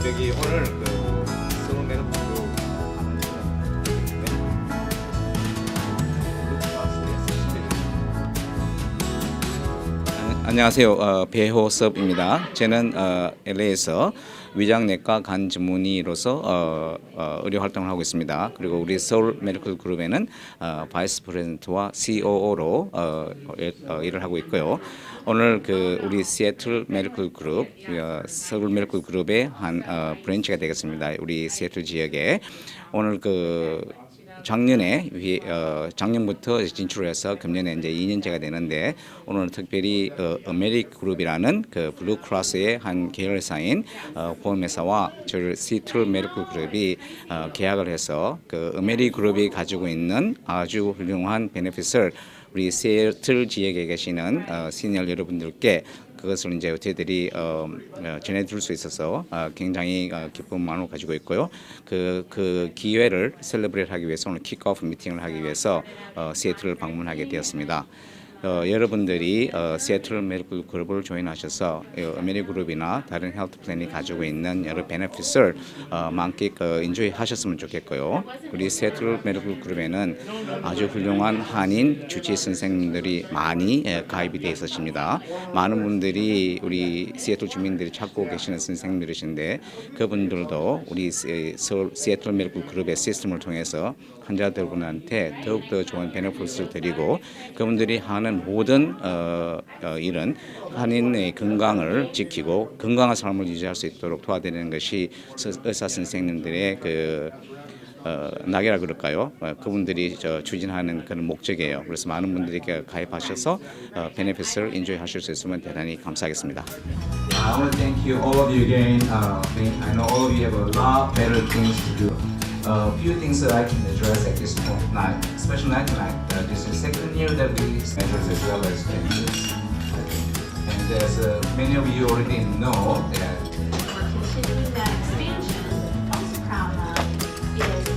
저기 오늘 그 서울 매력 그 안녕하세요. 어, 배호섭입니다. 저는 어, LA에서 위장내과 간 전문의로서 어, 어, 의료 활동을 하고 있습니다. 그리고 우리 서울 메디컬 그룹에는 어, 바이스 프레젠트와 COO로 어, 일- 어, 일을 하고 있고요. 오늘 그 우리 시애틀 메디컬 그룹, 어, 서울 메디컬 그룹의 한 어, 브랜치가 되겠습니다. 우리 시애틀 지역에 오늘 그 작년에 위- 어, 작년부터 진출해서 금년에 이제 2년째가 되는데 오늘 특별히 어, 어메리 그룹이라는 그 블루크로스의 한 계열사인 어, 보험회사와 저희 시트를 메디컬 그룹이 어, 계약을 해서 그 어메리 그룹이 가지고 있는 아주 훌륭한 베네핏을 우리 시애틀 지역에 계시는 어, 시니어 여러분들께 그것을 이제 저희들이 어, 어, 전해줄 수 있어서 어, 굉장히 어, 기쁜 마음을 가지고 있고요. 그, 그 기회를 셀러브레이트 하기 위해서 오늘 킥오프 미팅을 하기 위해서 어, 시애틀을 방문하게 되었습니다. 어, 여러분들이 어, 시애틀 메디컬 그룹을 조인하셔서 어, 어메리 그룹이나 다른 헬트 플랜이 가지고 있는 여러 베네핏을 어, 만끽 어, 인조이 하셨으면 좋겠고요. 우리 시애틀 메디컬 그룹에는 아주 훌륭한 한인 주치 선생님들이 많이 예, 가입이 되어 있으십니다. 많은 분들이 우리 시애틀 주민들이 찾고 계시는 선생님들이신데 그분들도 우리 시- 서울 시애틀 메디컬 그룹의 시스템을 통해서 환자들분한테 더욱더 좋은 베네핏을 드리고 그분들이 하는 모든 어, 어, 일은 한인의 건강을 지키고 건강한 삶을 유지할 수 있도록 도와드리는 것이 서- 의사 선생님들의 그 어, 낙이라 그럴까요? 어, 그분들이 저 추진하는 그런 목적이에요. 그래서 많은 분들이 그 가입하셔서 어, 베네핏을 인조하실 수 있으면 대단히 감사하겠습니다. I want to thank you all of you again. Uh, I know all of you have a lot better things to do. A few things that I can address at this point, not especially not tonight. Uh, this is the second year that we measures as well as benefits. And as uh, many of you already know that we're continuing that expansion, also proud of is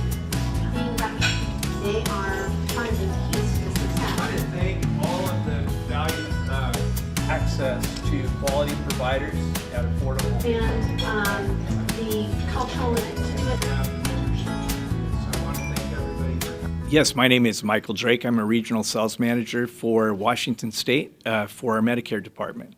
being recognized. They are part of keys to I success. want to thank all of the valued uh, access to quality providers at affordable. And um, the cultural and Yes, my name is Michael Drake. I'm a regional sales manager for Washington State uh, for our Medicare department.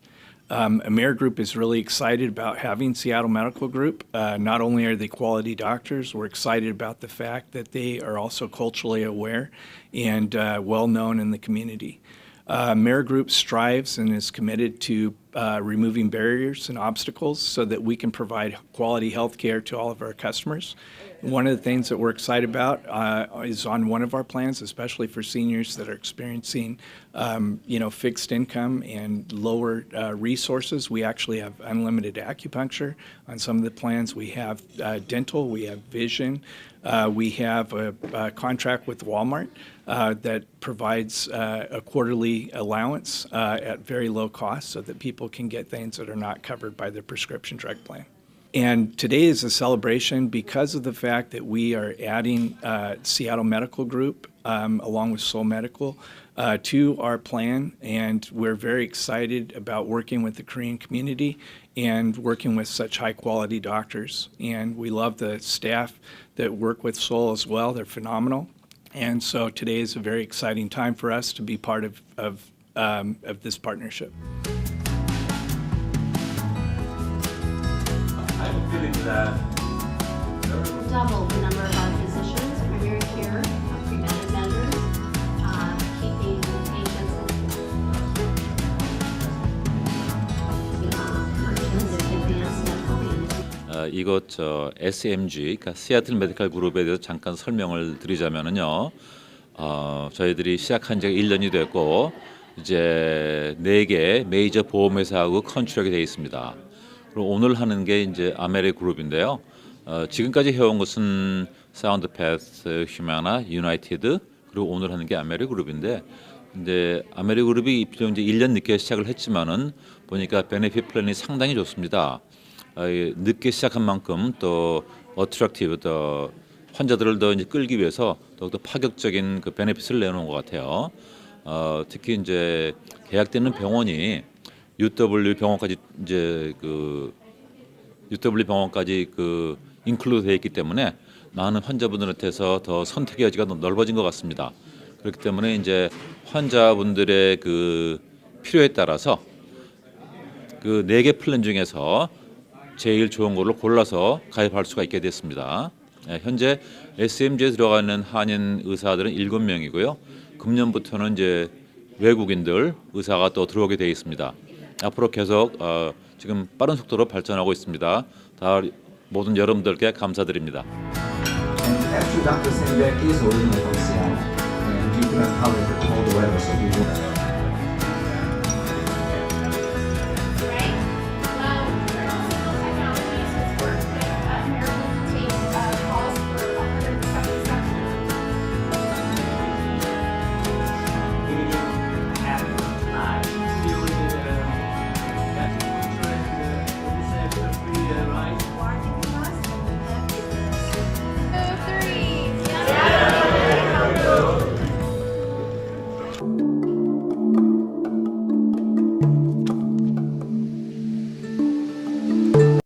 Um, Amer Group is really excited about having Seattle Medical Group. Uh, not only are they quality doctors, we're excited about the fact that they are also culturally aware and uh, well known in the community. Uh, Mayor Group strives and is committed to uh, removing barriers and obstacles so that we can provide quality health care to all of our customers. One of the things that we're excited about uh, is on one of our plans, especially for seniors that are experiencing, um, you know, fixed income and lower uh, resources. We actually have unlimited acupuncture on some of the plans. We have uh, dental, we have vision, uh, we have a, a contract with Walmart that provides a quarterly allowance at very low cost so that people can get things that are not covered by their prescription drug plan. And today is a celebration because of the fact that we are adding uh, Seattle Medical Group um, along with Soul Medical uh, to our plan. And we're very excited about working with the Korean community and working with such high quality doctors. And we love the staff that work with Soul as well, they're phenomenal. And so today is a very exciting time for us to be part of, of, um, of this partnership. A feeling that double the number of our physicians, primary care, uh, preventive measures, uh, keeping patients uh, advanced medical management. 어, 이곳 저 SMG, 그러니까 시애틀 메디컬 그룹에 대해서 잠깐 설명을 드리자면은요. 어, 저희들이 시작한 지가 1년이 됐고 이제 네개 메이저 보험회사하고 컨트랙이 되어 있습니다. 그리고 오늘 하는 게 이제 아메리 그룹인데요. 어, 지금까지 해온 것은 사운드 패스, 휴마나, 유나이티드 그리고 오늘 하는 게 아메리 그룹인데 이제 아메리 그룹이 비록 이제 1년 늦게 시작을 했지만은 보니까 베네핏 플랜이 상당히 좋습니다. 어, 이 늦게 시작한 만큼 또 어트랙티브 더 환자들을 더 이제 끌기 위해서 더욱더 파격적인 그 베네핏을 내놓은 것 같아요. 어, 특히 이제 계약되는 병원이 UW 병원까지 이제 그 UW 병원까지 그 인클루드 되어 있기 때문에 많은 환자분들한테서 더 선택의 여지가 더 넓어진 것 같습니다. 그렇기 때문에 이제 환자분들의 그 필요에 따라서 그 네 개 플랜 중에서 제일 좋은 걸로 골라서 가입할 수가 있게 됐습니다. 예, 현재 SMG에 들어가는 한인 의사들은 7명이고요. 금년부터는 이제 외국인들 의사가 또 들어오게 되어 있습니다. 앞으로 계속 어, 지금 빠른 속도로 발전하고 있습니다. 다 모든 여러분들께 감사드립니다. He moved.